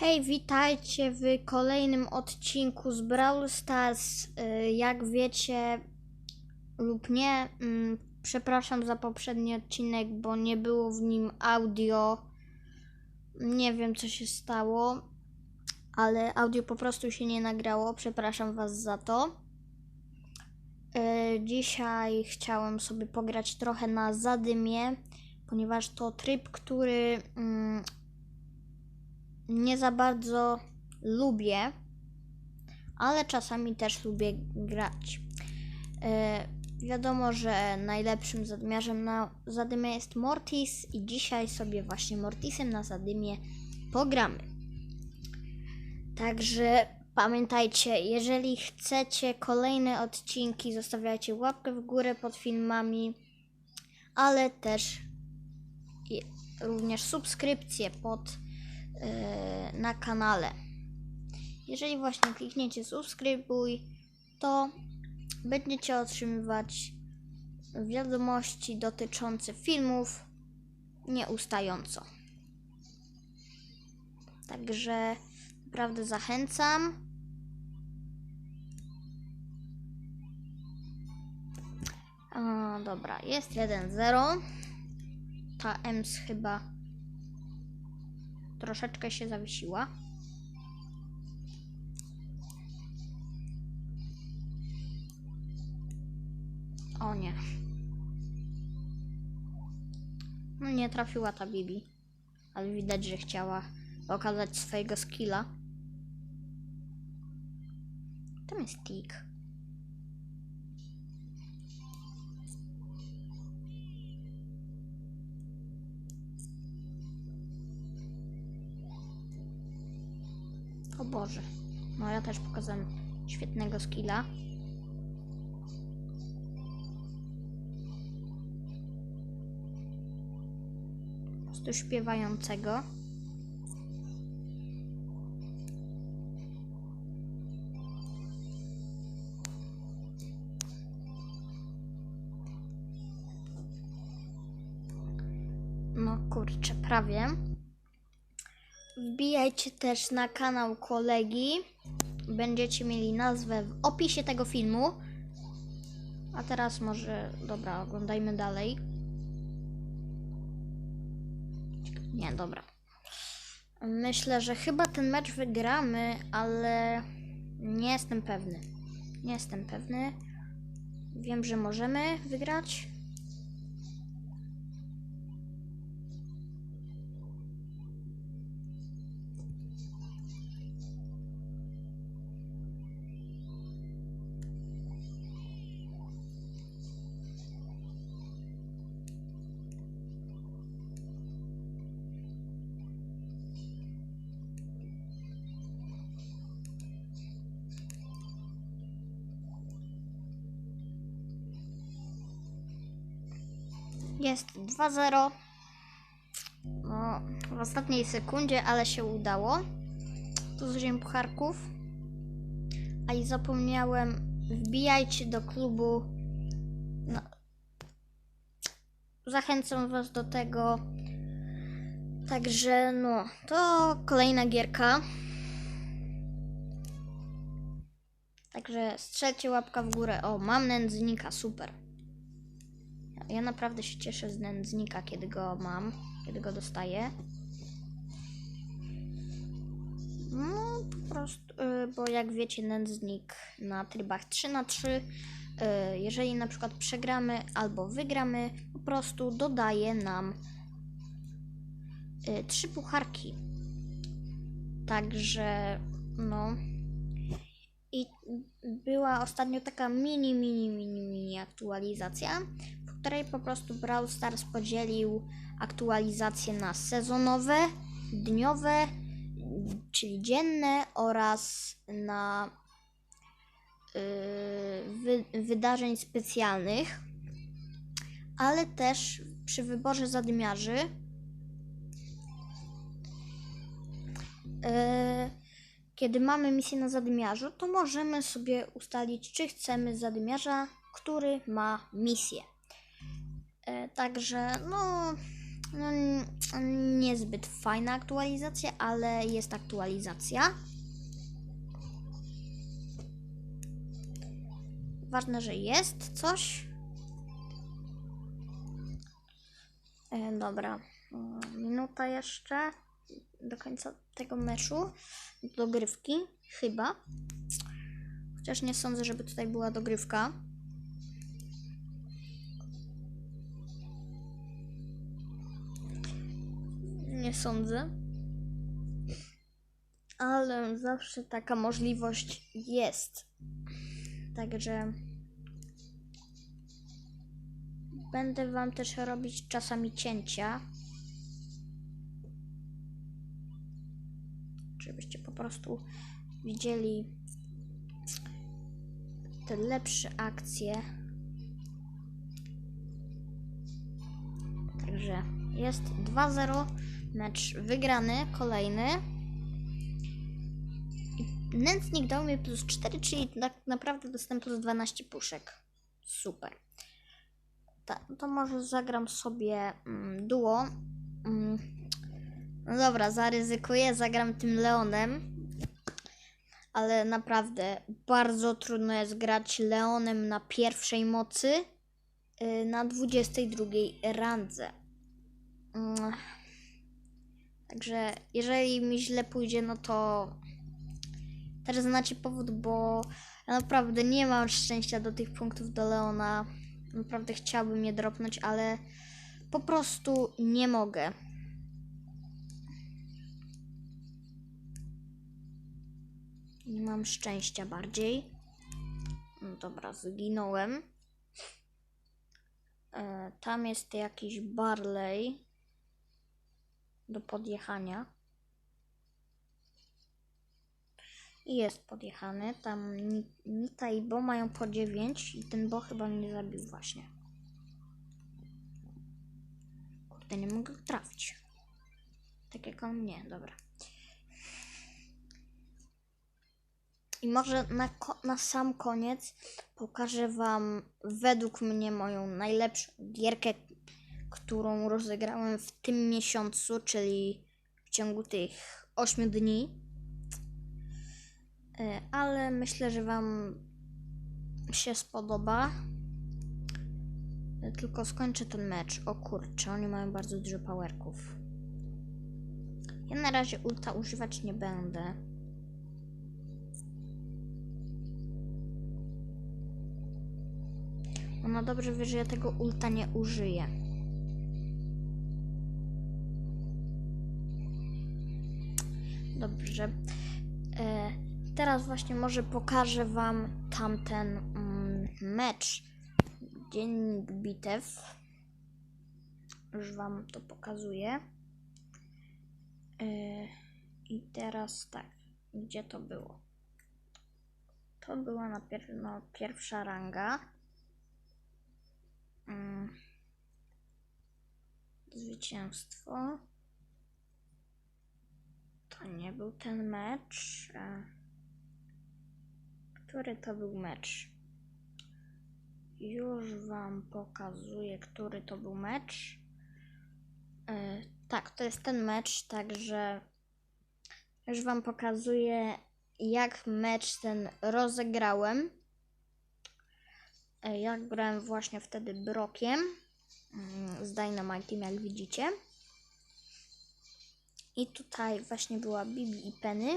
Hej, witajcie w kolejnym odcinku z Brawl Stars. Y, Jak wiecie lub nie, mm, przepraszam za poprzedni odcinek, bo nie było w nim audio. Nie wiem, co się stało, ale audio po prostu się nie nagrało. Przepraszam Was za to. Y, Dzisiaj chciałem sobie pograć trochę na zadymie, ponieważ to tryb, który mm, nie za bardzo lubię, ale czasami też lubię grać. E, wiadomo, że najlepszym zadymiarzem na zadymie jest Mortis i dzisiaj sobie właśnie Mortisem na zadymie pogramy. Także pamiętajcie, jeżeli chcecie kolejne odcinki, zostawiajcie łapkę w górę pod filmami, ale też również subskrypcję pod yy, na kanale. Jeżeli właśnie klikniecie subskrybuj, to będziecie otrzymywać wiadomości dotyczące filmów nieustająco. Także naprawdę zachęcam. A, dobra, jest 1-0. Ta EMS chyba troszeczkę się zawiesiła. O nie. No nie trafiła ta Bibi. Ale widać, że chciała pokazać swojego skilla. Tam jest Tik. O Boże. No ja też pokazałem świetnego skilla. Po prostu śpiewającego. No kurczę, prawie. Wbijajcie też na kanał kolegi. Będziecie mieli nazwę w opisie tego filmu. A teraz może, dobra, oglądajmy dalej. Nie, dobra. Myślę, że chyba ten mecz wygramy, ale nie jestem pewny. Nie jestem pewny. Wiem, że możemy wygrać. Jest 2-0. No, w ostatniej sekundzie, ale się udało. Tu zużyłem pucharków. A i zapomniałem, wbijajcie do klubu. No. Zachęcam Was do tego. Także, no, to kolejna gierka. Także strzelcie łapka w górę. O, mam nędznika, super. Ja naprawdę się cieszę z nędznika, kiedy go mam, kiedy go dostaję. No, po prostu, y, bo jak wiecie, nędznik na trybach 3 na 3 y, jeżeli na przykład przegramy albo wygramy, po prostu dodaje nam y, trzy pucharki. Także, no. I była ostatnio taka mini, mini, mini, mini aktualizacja, której po prostu Brawl Stars podzielił aktualizacje na sezonowe, dniowe, czyli dzienne oraz na yy, wy, wydarzeń specjalnych, ale też przy wyborze zadymiarzy yy, kiedy mamy misję na zadymiarzu, to możemy sobie ustalić, czy chcemy zadymiarza, który ma misję. E, także, no, no, niezbyt fajna aktualizacja, ale jest aktualizacja. Ważne, że jest coś. E, dobra, minuta jeszcze do końca tego meczu. Dogrywki, chyba. Chociaż nie sądzę, żeby tutaj była dogrywka. Nie sądzę. Ale zawsze taka możliwość jest. Także będę Wam też robić czasami cięcia. Żebyście po prostu widzieli te lepsze akcje. Także jest 2-0, mecz wygrany, kolejny. I nędznik dał mi plus 4, czyli tak naprawdę dostałem plus 12 puszek. Super. Ta, to może zagram sobie mm, duo. Mm. No dobra, zaryzykuję, zagram tym Leonem. Ale naprawdę bardzo trudno jest grać Leonem na pierwszej mocy y, na 22 randze. Mm. Także jeżeli mi źle pójdzie, no to też znacie powód, bo ja naprawdę nie mam szczęścia do tych punktów do Leona. Naprawdę chciałbym je dropnąć, ale po prostu nie mogę. Nie mam szczęścia bardziej. No dobra, zginąłem. E, tam jest jakiś Barley do podjechania. I jest podjechany. Tam Ni- Nita i Bo mają po 9 i ten Bo chyba mnie zabił właśnie. Kurde, nie mogę trafić. Tak jak on mnie, dobra. I może na, na sam koniec pokażę Wam według mnie moją najlepszą gierkę, którą rozegrałem w tym miesiącu, czyli w ciągu tych 8 dni. E, Ale myślę, że Wam się spodoba. E, Tylko skończę ten mecz. O kurczę, oni mają bardzo dużo powerków. Ja na razie ulta używać nie będę. Ona dobrze wie, że ja tego ulta nie użyję. Dobrze. E, teraz właśnie może pokażę Wam tamten mm, mecz. Dziennik bitew. Już Wam to pokazuję. E, I teraz tak. Gdzie to było? To była na pewno pierwsza ranga. Mm. Zwycięstwo. Nie był ten mecz. E, Który to był mecz? Już Wam pokazuję, który to był mecz. E, Tak, to jest ten mecz, także już Wam pokazuję, jak mecz ten rozegrałem. E, Ja grałem właśnie wtedy Brokiem mm, z Dynamite, jak widzicie. I tutaj właśnie była Bibi i Penny.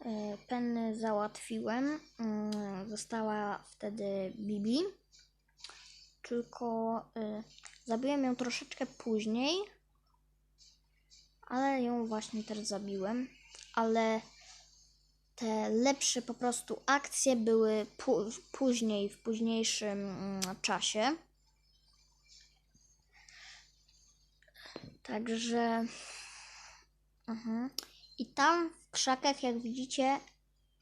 E, Penny załatwiłem. mm, Została wtedy Bibi. Tylko e, zabiłem ją troszeczkę później. Ale ją właśnie też zabiłem. Ale te lepsze po prostu akcje były pó- później, w późniejszym mm, czasie. Także. Mhm. I tam w krzakach, jak widzicie,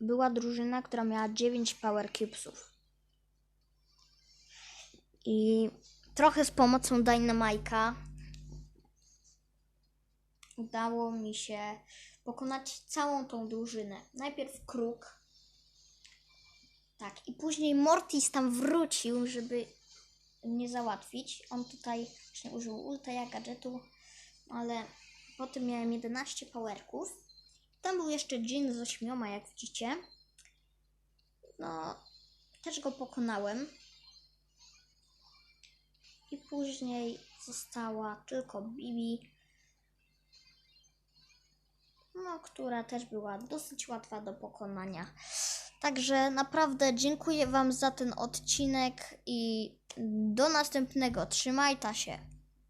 była drużyna, która miała 9 Power Cubesów. I trochę z pomocą Dynamite'a udało mi się pokonać całą tą drużynę. Najpierw Kruk. Tak, i później Mortis tam wrócił, żeby nie załatwić. On tutaj właśnie użył ulta gadżetu, ale potem miałem 11 powerków. Tam był jeszcze Jin z ośmioma, jak widzicie. No, też go pokonałem. I później została tylko Bibi, no, która też była dosyć łatwa do pokonania. Także naprawdę dziękuję Wam za ten odcinek i do następnego. Trzymajta się.